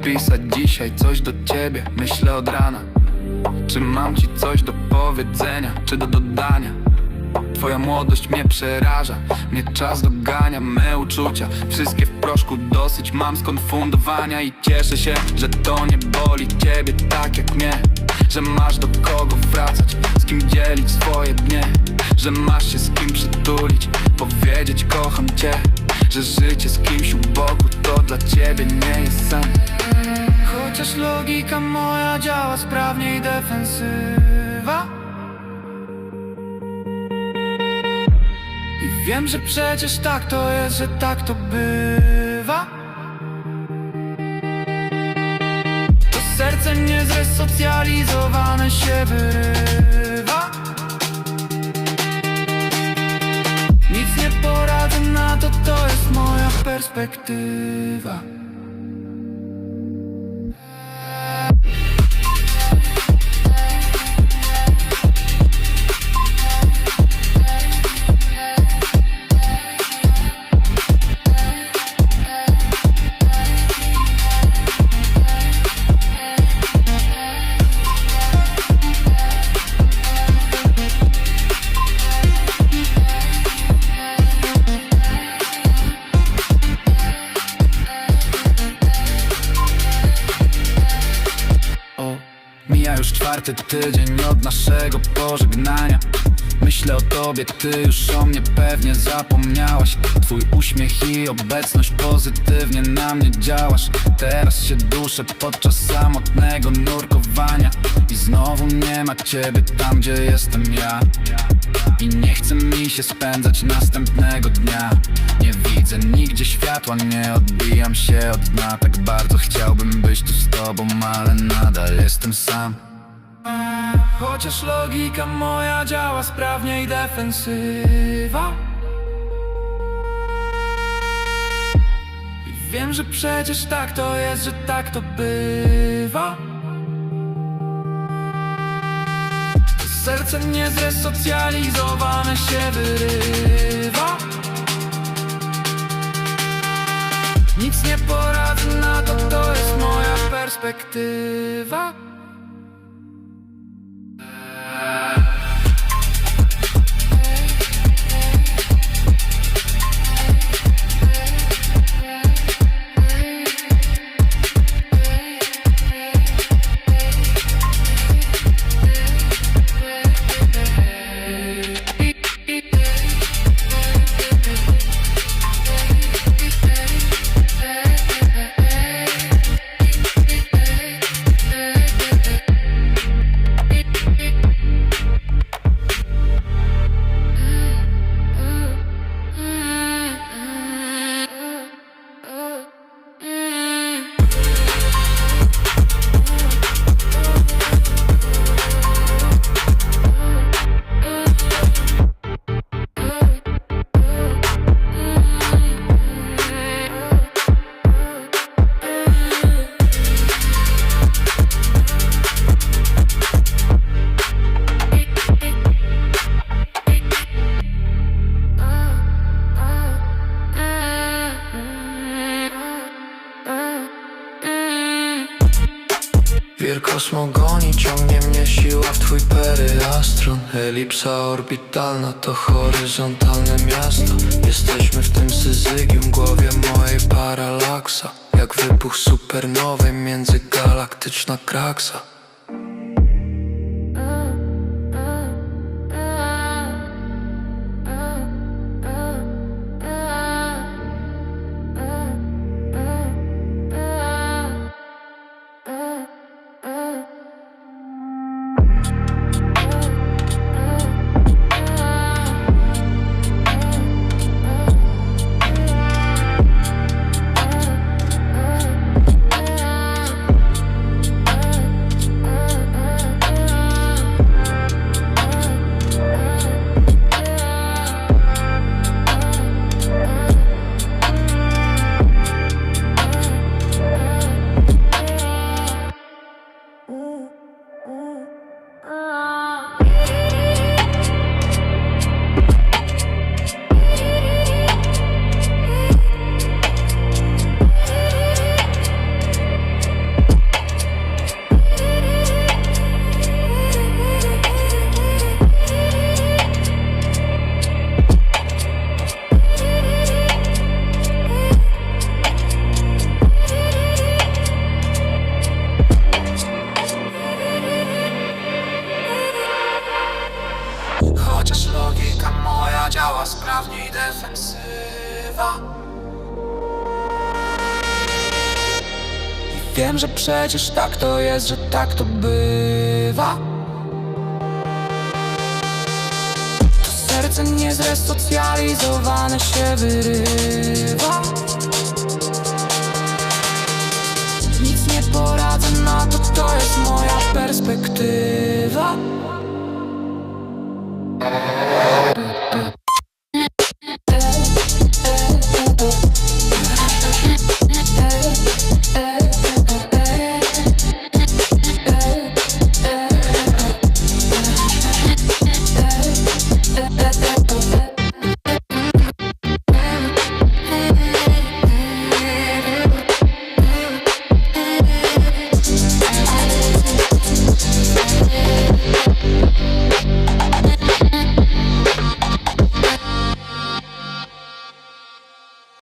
napisać dzisiaj coś do ciebie Myślę od rana. Czy mam ci coś do powiedzenia, czy do dodania? Twoja młodość mnie przeraża Mnie czas dogania, me uczucia. Wszystkie w proszku dosyć mam skonfundowania I cieszę się, że to nie boli ciebie tak jak mnie. Że masz do kogo wracać, z kim dzielić swoje dnie. Że masz się z kim przytulić, powiedzieć kocham cię Że życie z kimś u boku to dla ciebie nie jest sen. Chociaż logika moja działa sprawniej defensywa. I wiem, że przecież tak to jest, że tak to bywa. To serce niezresocjalizowane się wyrywa nie poradzę na to, to jest moja perspektywa czwarty tydzień od naszego pożegnania. Myślę o tobie, ty już o mnie pewnie zapomniałaś. Twój uśmiech i obecność pozytywnie na mnie działasz. Teraz się duszę podczas samotnego nurkowania. I znowu nie ma ciebie tam, gdzie jestem ja. I nie chce mi się spędzać następnego dnia. Nie widzę nigdzie światła, nie odbijam się od dna. Tak bardzo chciałbym być tu z tobą, ale nadal jestem sam Chociaż logika moja działa sprawniej defensywa. I wiem, że przecież tak to jest, że tak to bywa. To serce niezresocjalizowane się wyrywa. Nic nie poradzę na to, to jest moja perspektywa Kosmogonii ciągnie mnie siła w twój peryastron Elipsa orbitalna to horyzontalne miasto. Jesteśmy w tym syzygium, głowie mojej paralaksa. Jak wybuch supernowej międzygalaktyczna kraksa Chociaż logika moja działa sprawniej defensywa. I wiem, że przecież tak to jest, że tak to bywa. To serce nie zresocjalizowane się wyrywa. Nic nie poradzę na to, to jest moja pewność